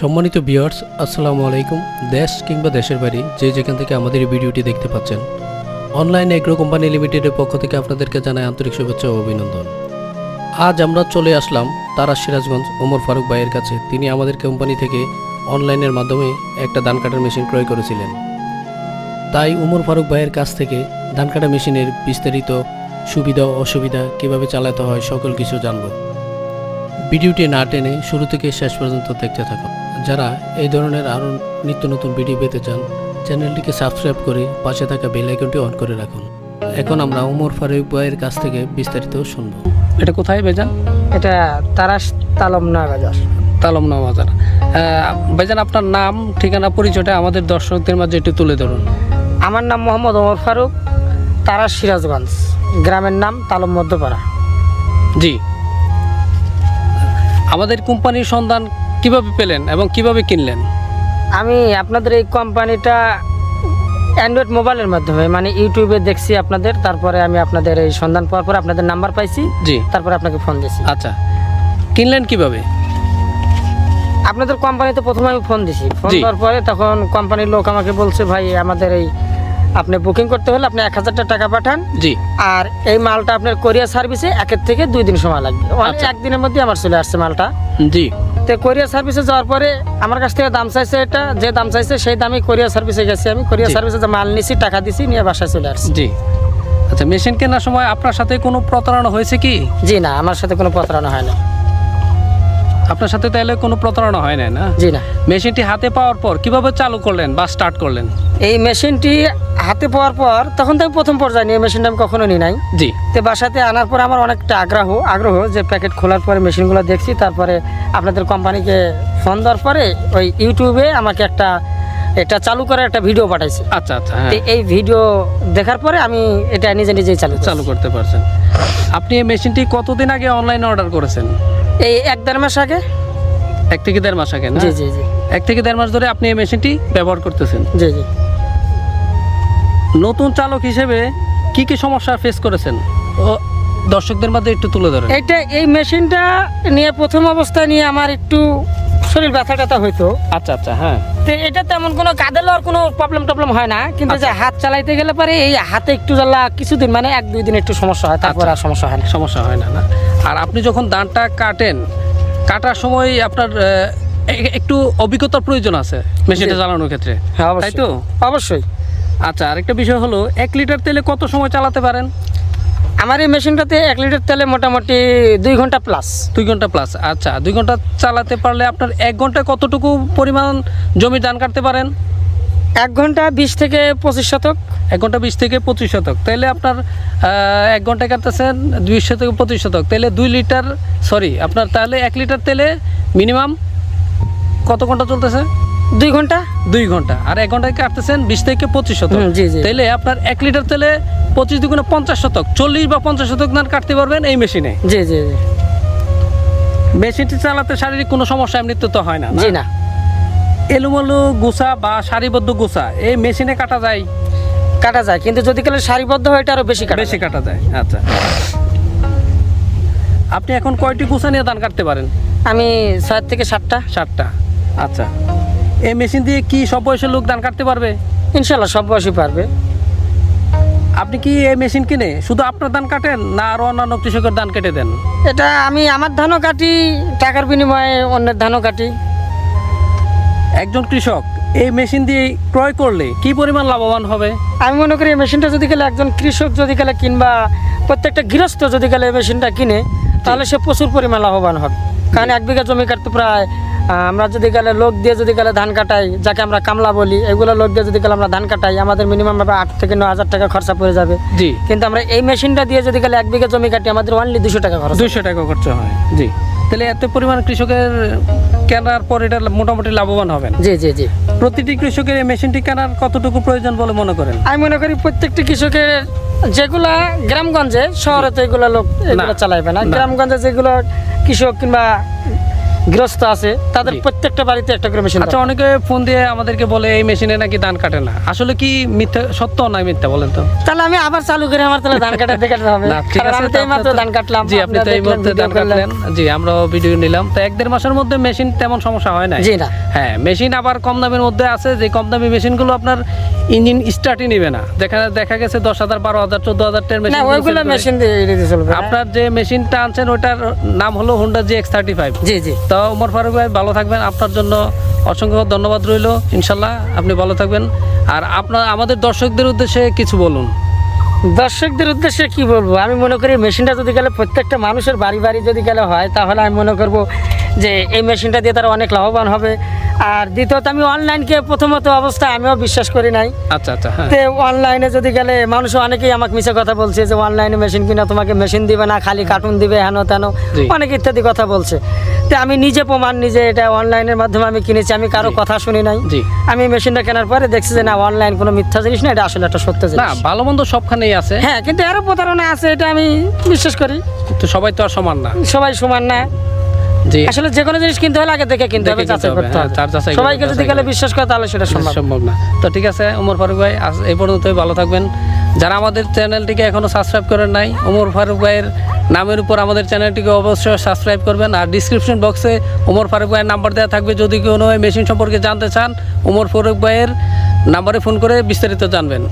সম্মানিত ভিউয়ার্স, আসসালামু আলাইকুম। দেশ কিংবা দেশের বাড়ি যে যেখান থেকে আমাদের এই ভিডিওটি দেখতে পাচ্ছেন, অনলাইন এগ্রো কোম্পানি লিমিটেডের পক্ষ থেকে আপনাদেরকে জানায় আন্তরিক শুভেচ্ছা ও অভিনন্দন। আজ আমরা চলে আসলাম তারা সিরাজগঞ্জ ওমর ফারুক ভাইয়ের কাছে। তিনি আমাদের কোম্পানি থেকে অনলাইনের মাধ্যমে একটা ধান কাটার মেশিন ক্রয় করেছিলেন। তাই উমর ফারুক ভাইয়ের কাছ থেকে ধান কাটা মেশিনের বিস্তারিত সুবিধা অসুবিধা কীভাবে চালাতে হয় সকল কিছু জানব। ভিডিওটি না টেনে শুরু থেকে শেষ পর্যন্ত দেখতে থাকুন। যারা এই ধরনের আরও নিত্য নতুন ভিডিও পেতে চান চ্যানেলটিকে সাবস্ক্রাইব করে পাশে থাকা বেল আইকনটি অন করে রাখুন। এখন আমরা উমর ফারুক ভাইয়ের কাছ থেকে বিস্তারিত শুনব। এটা কোথায় বেজান এটা তারাস তালম না বাজার তালমনা বাজার বেজান আপনার নাম ঠিকানা পরিচয়টা আমাদের দর্শকদের মাঝে একটু তুলে ধরুন। আমার নাম মোহাম্মদ ওমর ফারুক তারাস সিরাজগঞ্জ। গ্রামের নাম তালম মধ্যপাড়া। জি। আমাদের কোম্পানির সন্ধান কীভাবে পেলেন এবং কীভাবে কিনলেন? আমি আপনাদের এই কোম্পানিটা অ্যান্ড্রয়েড মোবাইলের মাধ্যমে মানে ইউটিউবে দেখছি আপনাদের তারপরে আমি আপনাদের এই সন্ধান পাওয়ার পরে আপনাদের নাম্বার পাইছি জি। তারপরে আপনাকে ফোন দিয়েছি আচ্ছা। কিনলেন কীভাবে? আপনাদের কোম্পানিতে প্রথমে আমি ফোন দিছি। ফোন জি। দেওয়ার পরে তখন কোম্পানির লোক আমাকে বলছে ভাই আমাদের এই আপনি বুকিং করতে হলে আপনি এক হাজার টাকা পাঠান। জি। আর এই মালটা আপনার কোরিয়ার সার্ভিসে একের থেকে দুই দিন সময় লাগবে। অনেক আচ্ছা। একদিনের মধ্যে আমার চলে আসছে মালটা। জি। তো কোরিয়ার সার্ভিসে যাওয়ার পরে আমার কাছ থেকে দাম চাইছে এটা যে দাম চাইছে সেই দামে কোরিয়ার সার্ভিসে গেছি আমি। কোরিয়ার সার্ভিসে যে মাল নিছি টাকা দিছি নিয়ে বাসায় চলে আসছি। জি। আচ্ছা মেশিন কেনার সময় আপনার সাথে কোনো প্রতারণা হয়েছে কি? জি না আমার সাথে কোনো প্রতারণা হয় না। আপনার সাথে তাহলে কোনো প্রতারণা হয় না না? জি না। মেশিনটি হাতে পাওয়ার পর কীভাবে চালু করলেন বা স্টার্ট করলেন? এই মেশিনটি হাতে পাওয়ার পর তখন তো আমি প্রথম পর্যায়ে নিয়ে মেশিনটা আমি কখনো নিই নাই। জি। তো বাসাতে আনার পর আমার অনেকটা আগ্রহ আগ্রহ যে প্যাকেট খোলার পরে মেশিনগুলো দেখছি তারপরে আপনাদের কোম্পানিকে ফোন দেওয়ার পরে ওই ইউটিউবে আমাকে একটা এটা চালু করার একটা ভিডিও পাঠাইছে। আচ্ছা আচ্ছা হ্যাঁ। এই ভিডিও দেখার পরে আমি এটা নিজে নিজেই চালু চালু করতে পারছেন। আপনি এই মেশিনটি কতদিন আগে অনলাইনে অর্ডার করেছেন? এই এক দেড় মাস আগে। এক থেকে দেড় মাস আগে না? জি জি জি। এক থেকে দেড় মাস ধরে আপনি এই মেশিনটি ব্যবহার করতেছেন। জি জি। নতুন চালক হিসেবে কি কি সমস্যা ফেস করেছেন? দর্শকদের মধ্যে একটু তুলে ধরেন। এইটা এই মেশিনটা নিয়ে প্রথম অবস্থায় নিয়ে আমার একটু শরীর ব্যথা ট্যাথা হইতো। আচ্ছা আচ্ছা হ্যাঁ। তো এটা তেমন কোনো কাঁদে লওয়ার কোনো প্রবলেম টবলেম হয় না কিন্তু যে আচ্ছা। হাত চালাইতে গেলে পরে এই হাতে একটু জ্বালা কিছুদিন মানে এক দুই দিন একটু সমস্যা হয় তারপর আচ্ছা। আর সমস্যা হয় না। সমস্যা হয় না না। আর আপনি যখন ধানটা কাটেন কাটার সময় আপনার একটু অভিজ্ঞতার প্রয়োজন আছে মেশিনটা। চালানোর ক্ষেত্রে হ্যাঁ তাই তো? অবশ্যই। আচ্ছা আরেকটা বিষয় হলো এক লিটার তেলে কত সময় চালাতে পারেন? আমার এই মেশিনটাতে এক লিটার তেলে মোটামুটি দুই ঘণ্টা প্লাস দুই ঘণ্টা প্লাস আচ্ছা। দুই ঘণ্টা চালাতে পারলে আপনার এক ঘন্টায় কতটুকু পরিমাণ জমি ধান কাটতে পারেন? এক ঘণ্টা বিশ থেকে পঁচিশ শতক। এক ঘণ্টা বিশ থেকে পঁচিশ শতক। তাহলে আপনার এক ঘণ্টা কাটতেছেন দুই থেকে পঁচিশ শতক। তাহলে দুই লিটার সরি আপনার তাহলে এক লিটার তেলে মিনিমাম কত ঘণ্টা চলতেছে? দুই ঘণ্টা? দুই ঘণ্টা। আর এক ঘন্টায় কাটতেছেন বিশ থেকে পঁচিশ শতক। তাহলে আপনার এক লিটার তেলে পঁচিশ দুগুণে পঞ্চাশ শতক চল্লিশ বা পঞ্চাশ শতক ধান কাটতে পারবেন এই মেশিনে। জি জি জি। মেশিনটি চালাতে শারীরিক কোনো সমস্যা এমনিতে তো হয় না না? জি না। এলোমেলো গুছা বা সারিবদ্ধ গুছা এই মেশিনে কাটা যায়? কাটা যায় কিন্তু যদি কালে সারিবদ্ধ হয় এটা আরও বেশি কাটা বেশি কাটা যায় আচ্ছা। আপনি এখন কয়টি গুছা নিয়ে ধান কাটতে পারেন? আমি ছয় থেকে সাতটা। সাতটা আচ্ছা। এই মেশিন দিয়ে কি সব বয়সের লোক ধান কাটতে পারবে? ইনশাল্লাহ সব বয়সী পারবে। আপনি কি এই মেশিন কিনে শুধু আপনার ধান কাটেন না আরও অন্যান্য কৃষকের ধান কেটে দেন? এটা আমি আমার ধানও কাটি টাকার বিনিময়ে অন্যের ধানও কাটি। একজন কৃষক এই মেশিন দিয়ে ক্রয় করলে কি পরিমাণ লাভবান হবে? আমি মনে করি এই মেশিনটা যদি গেলে একজন কৃষক যদি গেলে কিনবা প্রত্যেকটা গৃহস্থ যদি গেলে এই মেশিনটা কিনে তাহলে সে প্রচুর পরিমাণ লাভবান হবে। কারণ এক বিঘা জমি কাটতে প্রায় আমরা যদি গেলে লোক দিয়ে যদি গেলে ধান কাটাই যাকে আমরা কামলা বলি এগুলো লোক দিয়ে যদি গেলে আমরা ধান কাটাই আমাদের মিনিমাম ভাবে আট থেকে ন হাজার টাকা খরচা পড়ে যাবে। জি। কিন্তু আমরা এই মেশিনটা দিয়ে যদি গেলে এক বিঘা জমি কাটি আমাদের অনলি দুশো টাকা খরচ দুশো টাকা খরচা হয় জি। তাহলে এত পরিমাণ কৃষকের কেনার পর এটা মোটামুটি লাভবান হবেন? জি জি জি। প্রতিটি কৃষকের এই মেশিনটি কেনার কতটুকু প্রয়োজন বলে মনে করেন? আমি মনে করি প্রত্যেকটি কৃষকের যেগুলা গ্রামগঞ্জে শহরে তো এগুলো লোক এগুলো চালাইবে না। না। গ্রামগঞ্জে যেগুলো কৃষক কিংবা গৃহস্থ আছে তাদের প্রত্যেকটা বাড়িতে একটা করে মেশিন আচ্ছা অনেকে ফোন দিয়ে আমাদেরকে বলে এই মেশিনে নাকি ধান কাটে না। আসলে কি মিথ্যা? সত্য নয় মিথ্যা বলেন তো? তাহলে আমি আবার চালু করে আমার তাহলে ধান কাটা দেখাতে হবে। না ঠিক আছে আমি তো এইমাত্র ধান কাটলাম জি আপনি তো এই মুহূর্তে ধান কাটলেন। জি আমরাও ভিডিও নিলাম। তো এক দেড় মাসের মধ্যে মেশিন তেমন সমস্যা হয় না জি না। হ্যাঁ মেশিন আবার কম দামের মধ্যে আছে। যে কম দামি মেশিনগুলো আপনার ইঞ্জিন স্টার্টই নেবে না। দেখা দেখা গেছে দশ হাজার বারো হাজার চোদ্দ হাজার টের না মেশিন ওইগুলো মেশিন দিয়ে আপনার যে মেশিনটা আনছেন ওটার নাম হলো Honda G X thirty five জি জি। তো ওমর ফারুক ভাই ভালো থাকবেন। আপনার জন্য অসংখ্য ধন্যবাদ রইল। ইনশাল্লাহ আপনি ভালো থাকবেন। আর আপনার, আমাদের দর্শকদের উদ্দেশ্যে কিছু বলুন। দর্শকদের উদ্দেশ্যে কি বলব? আমি মনে করি মেশিনটা যদি গেলে প্রত্যেকটা মানুষের বাড়ি বাড়ি যদি গেলে হয়, তাহলে আমি মনে করব যে এই মেশিনটা দিয়ে তারা অনেক লাভবান হবে। আর দ্বিতীয়ত আমি অনলাইনকে প্রথমত অবস্থায় আমিও বিশ্বাস করি নাই। আচ্ছা আচ্ছা হ্যাঁ। তে অনলাইনে যদি গেলে মানুষ অনেকেই আমাকে মিশে কথা বলছে যে অনলাইনে মেশিন কিনা তোমাকে মেশিন দিবে না খালি কার্টুন দিবে হেন তেন। অনেক ইত্যাদি কথা বলছে। তো আমি নিজে প্রমাণ নিজে এটা অনলাইনের মাধ্যমে আমি কিনেছি আমি কারও কথা শুনি নাই। জি। আমি মেশিনটা কেনার পরে দেখছি যে না অনলাইন কোনো মিথ্যা জিনিস না এটা আসলে একটা সত্য জিনিস না ভালো মন্দ সবখানেই আছে। হ্যাঁ কিন্তু আরও প্রতারণা আছে এটা আমি বিশ্বাস করি। তো সবাই তো আর সমান না। সবাই সমান না। আসলে যে কোনো জিনিস কিনতে হলে আগে দেখে কিনতে হবে যাচাই করতে হ্যাঁ, হবে। তার যাচাই সবাইকে যদি গেলে বিশ্বাস করে তাহলে সেটা সম্ভব। সম্ভব না। তো ঠিক আছে ওমর ফারুক ভাই আজ এই পর্যন্তই ভালো থাকবেন। যারা আমাদের চ্যানেলটিকে এখনও সাবস্ক্রাইব করেন নাই ওমর ফারুক ভাইয়ের নামের উপর আমাদের চ্যানেলটিকে অবশ্যই সাবস্ক্রাইব করবেন। আর ডিসক্রিপশন বক্সে ওমর ফারুক ভাইয়ের নাম্বার দেওয়া থাকবে। যদি কোনো মেশিন সম্পর্কে জানতে চান ওমর ফারুক ভাইয়ের নাম্বারে ফোন করে বিস্তারিত জানবেন।